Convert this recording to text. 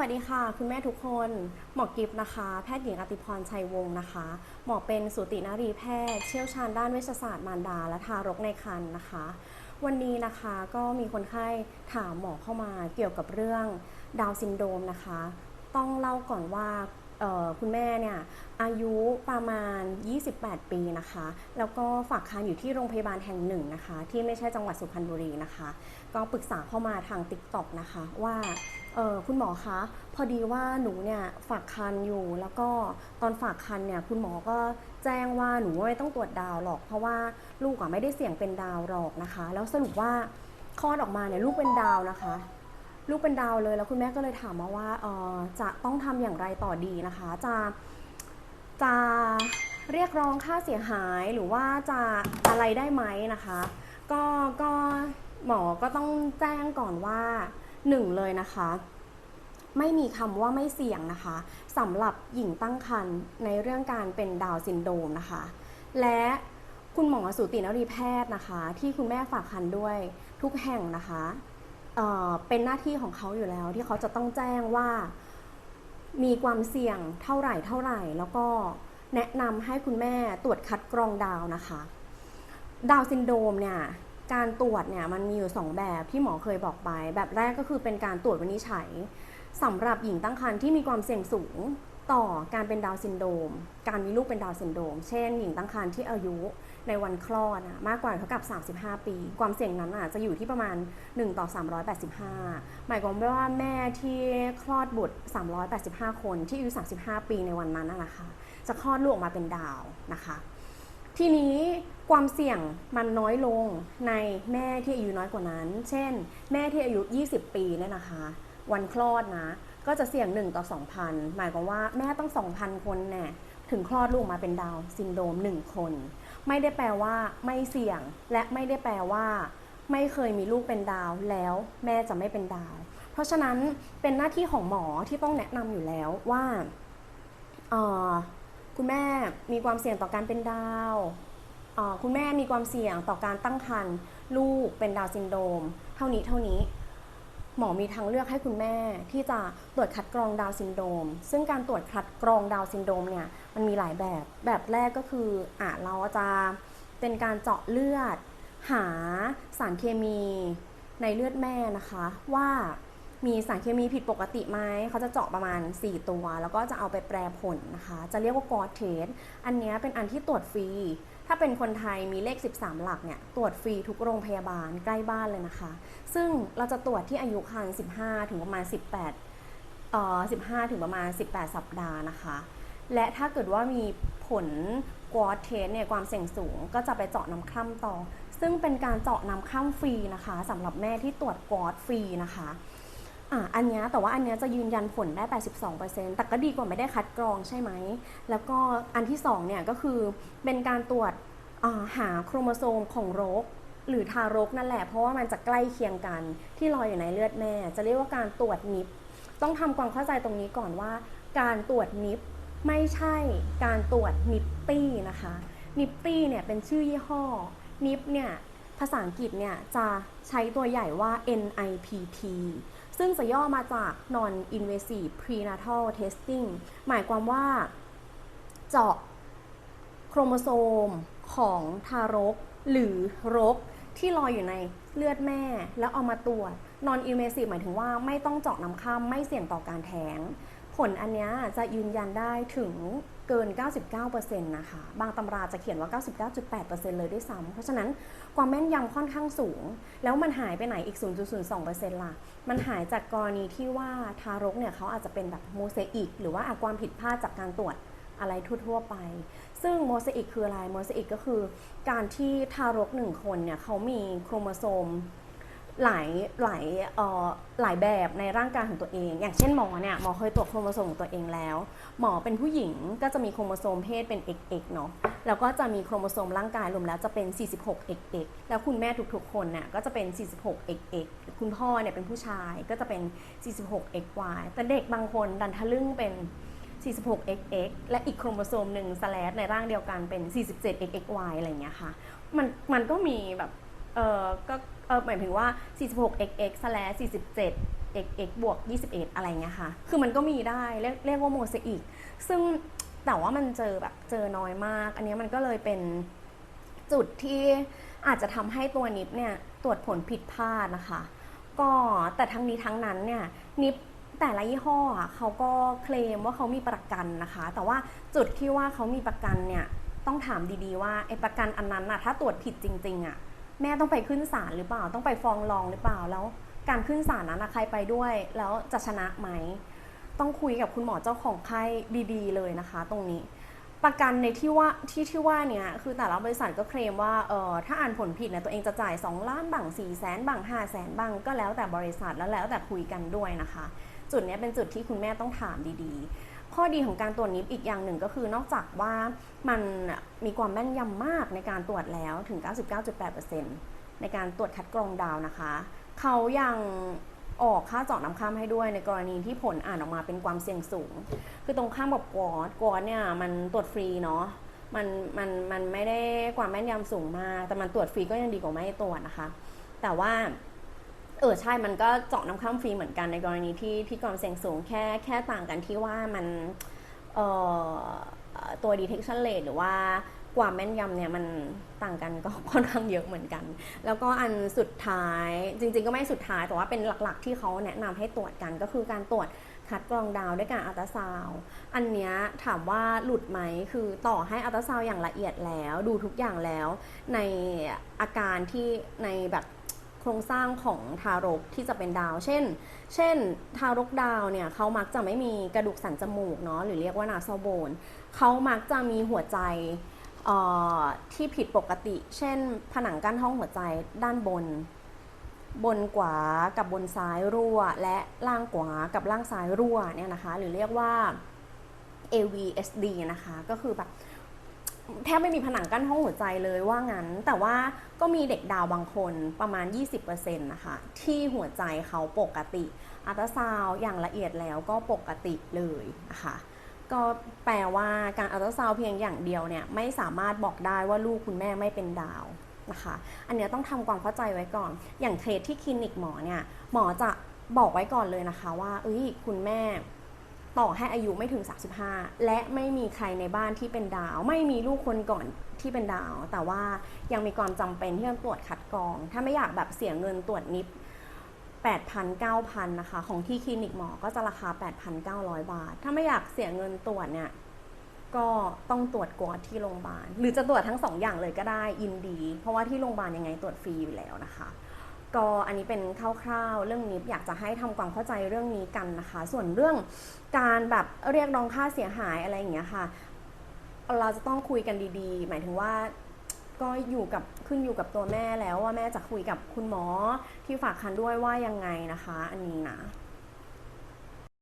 วัสดีค่ะ คุณแม่ทุกคน หมอกิฟนะคะ แพทย์หญิงอติพรชัยวงศ์นะคะ หมอเป็นสูตินารีแพทย์ เชี่ยวชาญด้านเวชศาสตร์มารดา และทารกในครรภ์นะคะ วันนี้นะคะก็มีคนไข้ถามหมอเข้ามาเกี่ยวกับเรื่องดาวซินโดรมนะคะ ต้องเล่าก่อนว่าคุณแม่เนี่ยอายุประมาณ 28 ปีนะคะ แล้วก็ฝากคันอยู่ที่โรงพยาบาลแห่งหนึ่งนะคะ ที่ไม่ใช่จังหวัดสุพรรณบุรีนะคะ ก็ปรึกษาเข้ามาทาง t ิ k t o k นะคะว่า เออคุณหมอคะ พอดีว่าหนูเนี่ยฝากคันอยู่ แล้วก็ตอนฝากคันเนี่ยคุณหมอก็แจ้งว่าหนูไม่ต้องตรวจดาวหรอก เพราะว่าลูกอะไม่ได้เสี่ยงเป็นดาวหรอกนะคะ แล้วสรุปว่าคลอดออกมาเนี่ยลูกเป็นดาวนะคะ ลูกเป็นดาวเลยแล้วคุณแม่ก็เลยถามมาว่าเออจะต้องทำอย่างไรต่อดีนะคะ จะจะเรียกร้องค่าเสียหายหรือว่าจะอะไรได้ไหมนะคะ ก็ก็หมอก็ต้องแจ้งก่อนว่า หนึ่งเลยนะคะ ไม่มีคำว่าไม่เสี่ยงนะคะสำหรับหญิงตั้งครรภ์ในเรื่องการเป็นดาวซินโดมนะคะ และคุณหมอสูตินรีแพทย์นะคะ ที่คุณแม่ฝากคันด้วยทุกแห่งนะคะเเป็นหน้าที่ของเขาอยู่แล้วที่เขาจะต้องแจ้งว่า มีความเสี่ยงเท่าไหร่เท่าไหร่ แล้วก็แนะนำให้คุณแม่ตรวจคัดกรองดาวนะคะ ดาวซินโดมเนี่ย การตรวจเนี่ยมันมีอยู่ 2 แบบที่หมอเคยบอกไป แบบแรกก็คือเป็นการตรวจวินิจฉัยสำหรับหญิงตั้งครรภ์ที่มีความเสี่ยงสูงต่อการเป็นดาวซินโดรมการมีลูกเป็นดาวซินโดรมเช่น หญิงตั้งครรภ์ที่อายุในวันคลอดนะมากกว่าเท่ากับ 35 ปี ความเสี่ยงนั้นอาจจะอยู่ที่ประมาณ 1 ต่อ 385 หมายความว่าแม่ที่คลอดบุตร 385 คนที่อายุ 35 ปีในวันนั้นนะนะคะ จะคลอดลูกออกมาเป็นดาวนะคะ ทีนี้ความเสี่ยงมันน้อยลงในแม่ที่อายุน้อยกว่านั้น เช่น แม่ที่อายุ 20 ปีเนี่ยนะคะ วันคลอดนะ ก็จะเสี่ยง 1 ต่อ 2,000 หมายความว่าแม่ต้อง 2,000 คนเนี่ยถึงคลอดลูกมาเป็นดาวซินโดรม1 คน ไม่ได้แปลว่าไม่เสี่ยง และไม่ได้แปลว่า ไม่เคยมีลูกเป็นดาวแล้วแม่จะไม่เป็นดาว เพราะฉะนั้นเป็นหน้าที่ของหมอที่ต้องแนะนำอยู่แล้วว่าอ่อ คุณแม่มีความเสี่ยงต่อการเป็นดาวคุณแม่มีความเสี่ยงต่อการตั้งครรภ์ลูกเป็นดาวซินโดม เท่านี้เท่านี้ หมอมีทางเลือกให้คุณแม่ที่จะตรวจคัดกรองดาวซินโดม ซึ่งการตรวจคัดกรองดาวซินโดมเนี่ยมันมีหลายแบบแบบแรกก็คืออะเราจะเป็นการเจาะเลือด หาสารเคมีในเลือดแม่นะคะว่า มีสารเคมีผิดปกติไหมเขาจะเจาะประมาณ 4 ตัว แล้วก็จะเอาไปแปรผลนะคะ จะเรียกว่ากอเทสอันนี้เป็นอันที่ตรวจฟรี ถ้าเป็นคนไทยมีเลข 13 หลักเนี่ยตรวจฟรีทุกโรงพยาบาลใกล้บ้านเลยนะคะ ซึ่งเราจะตรวจที่อายุครรภ์15 ถึงประมาณ 18เอ่อ15 ถึงประมาณ 18 สัปดาห์นะคะ และถ้าเกิดว่ามีผลกอดเทสเนี่ยความเสี่ยงสูง ก็จะไปเจาะน้ำคร่ำต่อ ซึ่งเป็นการเจาะน้ำคร่ำฟรีนะคะสำหรับแม่ที่ตรวจกอดฟรีนะคะ อะอันนี้แต่ว่าอันนี้จะยืนยันผลได้ 82%แต่ก็ดีกว่าไม่ได้คัดกรองใช่ไหม แล้วก็อันที่สองเนี่ยก็คือเป็นการตรวจาหาโครโมโซมของโรคหรือทารกนั่นแหละ เพราะว่ามันจะใกล้เคียงกันที่ลอยอยู่ในเลือดแม่ จะเรียกว่าการตรวจนิปต้องทำความเข้าใจตรงนี้ก่อนว่า การตรวจนิปไม่ใช่การตรวจนิปตี้นะคะนิปตี้เนี่ยเป็นชื่อยี่ห้อนิปเนี่ยภาษาอังกฤษเนี่ยจะใช้ตัวใหญ่ว่า NIPT ซึ่งจะย่อมาจาก non invasive prenatal testing หมายความว่าเจาะโครโมโซมของทารก หรือรกที่ลอยอยู่ในเลือดแม่ แล้วเอามาตรวจ non invasive หมายถึงว่าไม่ต้องเจาะน้ำข้ามไม่เสี่ยงต่อการแท้ง ผลอันนี้จะยืนยันได้ถึงเกิน 99%นะคะ บางตำราจะเขียนว่า 99.8%เลยด้วยซ้ำ เพราะฉะนั้นความแม่นยำค่อนข้างสูง แล้วมันหายไปไหนอีก 0.02%ล่ะ มันหายจากกรณีที่ว่าทารกเนี่ยเขาอาจจะเป็นแบบโมเสอิก หรือว่าอาความผิดพลาดจากการตรวจอะไรทั่วๆไป ซึ่งโมเสอิกคืออะไร โมเสอิกก็คือ การที่ทารกหนึ่งคนเนี่ยเขามีโครโมโซม หลายหลายเอ่อหลายแบบในร่างกายของตัวเอง อย่างเช่นหมอเนี่ยหมอเคยตรวจโครโมโซมของตัวเองแล้ว หมอเป็นผู้หญิงก็จะมีโครโมโซมเพศเป็น XX เนาะแล้วก็จะมีโครโมโซมร่างกายรวมแล้วจะเป็น 46XX แล้วคุณแม่ทุกๆคนเนี่ยก็จะเป็น 46XX คุณพ่อเนี่ยเป็นผู้ชายก็จะเป็น 46XY แต่เด็กบางคนดันทะลึ่งเป็น 46XX และอีกโครโมโซมหนึ่งสแลชในร่างเดียวกันเป็น 47XXY อะไรเงี้ยค่ะมันมันก็มีแบบ เออก็เออหมายถึงว่า 46xx slash x x บวก 21 อะไรเงี้ยค่ะ คือมันก็มีได้เรียกเรียกว่าโมเสอิก ซึ่งแต่ว่ามันเจอแบบเจอน้อยมาก อันนี้มันก็เลยเป็นจุดที่อาจจะทำให้ตัวนิปเนี่ยตรวจผลผิดพลาดนะคะ ก็แต่ทั้งนี้ทั้งนั้นเนี่ยนิปแต่ละยี่ห้อเขาก็เคลมว่าเขามีประกันนะคะ แต่ว่าจุดที่ว่าเขามีประกันเนี่ยต้องถามดีๆว่าไอ้ประกันอันนั้นน่ะถ้าตรวจผิดจริง ๆอะ แม่ต้องไปขึ้นศาลหรือเปล่า ต้องไปฟ้องร้องหรือเปล่า แล้วการขึ้นศาลนั้นใครไปด้วย แล้วจะชนะไหม ต้องคุยกับคุณหมอเจ้าของไข้ดีๆ เลยนะคะ ตรงนี้ ประกันในที่ว่าที่ที่ว่าเนี่ยคือแต่ละบริษัทก็เคลมว่าเออถ้าอ่านผลผิดเนี่ยตัวเองจะจ่าย 2 ล้านบัง4แสนบัง5แสนบังก็แล้วแต่บริษัทแล้วแล้วแต่คุยกันด้วยนะคะ จุดนี้เป็นจุดที่คุณแม่ต้องถามดีๆ ข้อดีของการตรวจนิปอีกอย่างหนึ่งก็คือนอกจากว่ามันมีความแม่นยำมากในการตรวจแล้วถึง 99.8%ในการตรวจคัดกรองดาวนะคะ เขายังออกค่าเจาะน้ำข้ามให้ด้วยในกรณีที่ผลอ่านออกมาเป็นความเสี่ยงสูง คือตรงข้ามกับกอดกอดเนี่ยมันตรวจฟรีเนาะมันมันมันไม่ได้ความแม่นยำสูงมาก แต่มันตรวจฟรีก็ยังดีกว่าไม่ตรวจนะคะ แต่ว่า เออใช่มันก็เจาะน้ำข้ามฟรีเหมือนกันในกรณีที่ที่ความเสี่ยงสูงแค่แค่ต่างกันที่ว่ามันเอ่อตัว detection rate หรือว่าความแม่นยำเนี่ยมันต่างกันก็ค่อนข้างเยอะเหมือนกัน แล้วก็อันสุดท้ายจริงๆก็ไม่สุดท้ายแต่ว่าเป็นหลักๆ ที่เขาแนะนำให้ตรวจกันก็คือการตรวจคัดกรองดาวด้วยการอัลตราซาวอันเนี้ยถามว่าหลุดไหมคือต่อให้อัลตราซาวอย่างละเอียดแล้ว ดูทุกอย่างแล้ว ในอาการที่ในแบบ ครงสร้างของทารกที่จะเป็นดาว เช่น เช่น ทารกดาวเนี่ยเขามักจะไม่มีกระดูกสันจมูกเนาะหรือเรียกว่านาซโบนเขามักจะมีหัวใจที่ผิดปกติ เช่น ผนังกั้นห้องหัวใจด้านบน บนขวากับบนซ้ายรั่ว และล่างขวากับล่างซ้ายรั่วเนี่ยนะคะ หรือเรียกว่า AVSD นะคะ ก็คือแบบ แทบไม่มีผนังกั้นห้องหัวใจเลยว่างั้น แต่ว่าก็มีเด็กดาวบางคนประมาณ 20%นะคะ ที่หัวใจเขาปกติอัลตราซาวอย่างละเอียดแล้วก็ปกติเลยนะคะก็แปลว่าการอัลตราซาวเพียงอย่างเดียวเนี่ยไม่สามารถบอกได้ว่าลูกคุณแม่ไม่เป็นดาวนะคะ อันเนี้ยต้องทำความเข้าใจไว้ก่อน อย่างเคสที่คลินิกหมอเนี่ยหมอจะบอกไว้ก่อนเลยนะคะว่าเอ้ยคุณแม่ ต่อให้อายุไม่ถึง 35 และไม่มีใครในบ้านที่เป็นดาว ไม่มีลูกคนก่อนที่เป็นดาว แต่ว่ายังมีความจำเป็นที่ต้องตรวจคัดกรอง ถ้าไม่อยากแบบเสียเงินตรวจนิป8,000 9,000นะคะ ของที่คลินิกหมอก็จะราคา 8,900 บาท ถ้าไม่อยากเสียเงินตรวจเนี่ยก็ต้องตรวจกวอดที่โรงพยาบาล หรือจะตรวจทั้งสองอย่างเลยก็ได้ยินดี เพราะว่าที่โรงพยาบาลยังไงตรวจฟรีอยู่แล้วนะคะ ก็อันนี้เป็นคร่าวๆ เรื่องนี้อยากจะให้ทำความเข้าใจเรื่องนี้กันนะคะ ส่วนเรื่องการแบบเรียกร้องค่าเสียหายอะไรอย่างเงี้ยค่ะ เราจะต้องคุยกันดีๆ หมายถึงว่าก็อยู่กับขึ้นอยู่กับตัวแม่แล้วว่าแม่จะคุยกับคุณหมอที่ฝากคันด้วยว่ายังไงนะคะ อันนี้นะ